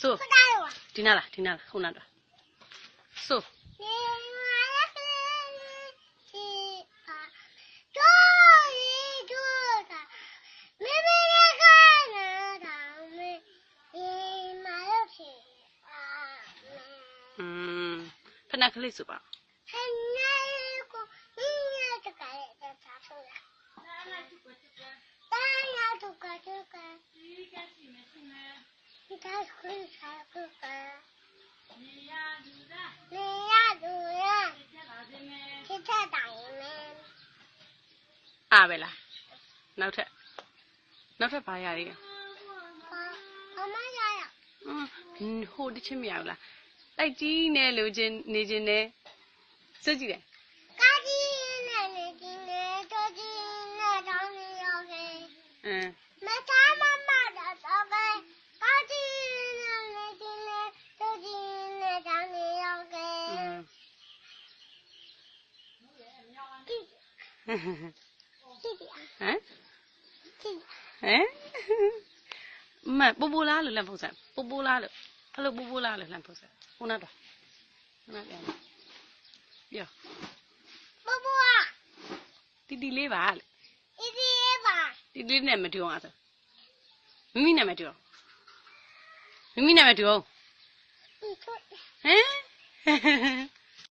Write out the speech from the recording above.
ဆိုဒီနားလားဒီနားလားခုနတော့ဆိုဖနက်ကလေးဆိုပါဖနက်ကိုညညတကလေးတစားဖို့လားတာနာတူကတူတာနာတူကတူ ဆိုပါ 很难过，你也这个也咋说呀？当然这个这个，你才会才会个。你呀，主任，去菜打人们。 အားပဲလားနောက်ထပ်နောက်ထပ်ဘာရရည် 我我们家呀， อืมဟိုတစ်ချင်းမရဘူးလားတိုက်ကြီးနဲ့လိုချင်နေချင်တယ်စွကြည့်တယ် 赶紧奶奶今天着急那找你要给， အင်း 没他妈 ဟမ်ဟမ်မပူပူလားလို့လမ်းဖုံးဆက်ပူပူလားလို့ဖလို့ပူပူလားလို့လမ်းဖုံးဆက်ခုနတော့ခုနပြန်ပြောပူပူอ่ะတီတီလေးပါလို့တီတီလေးပါတီတီနဲ့မတူအောင်အဲ့မိမိနဲ့မတူအောင်မိမိနဲ့မတူအောင်ဟမ်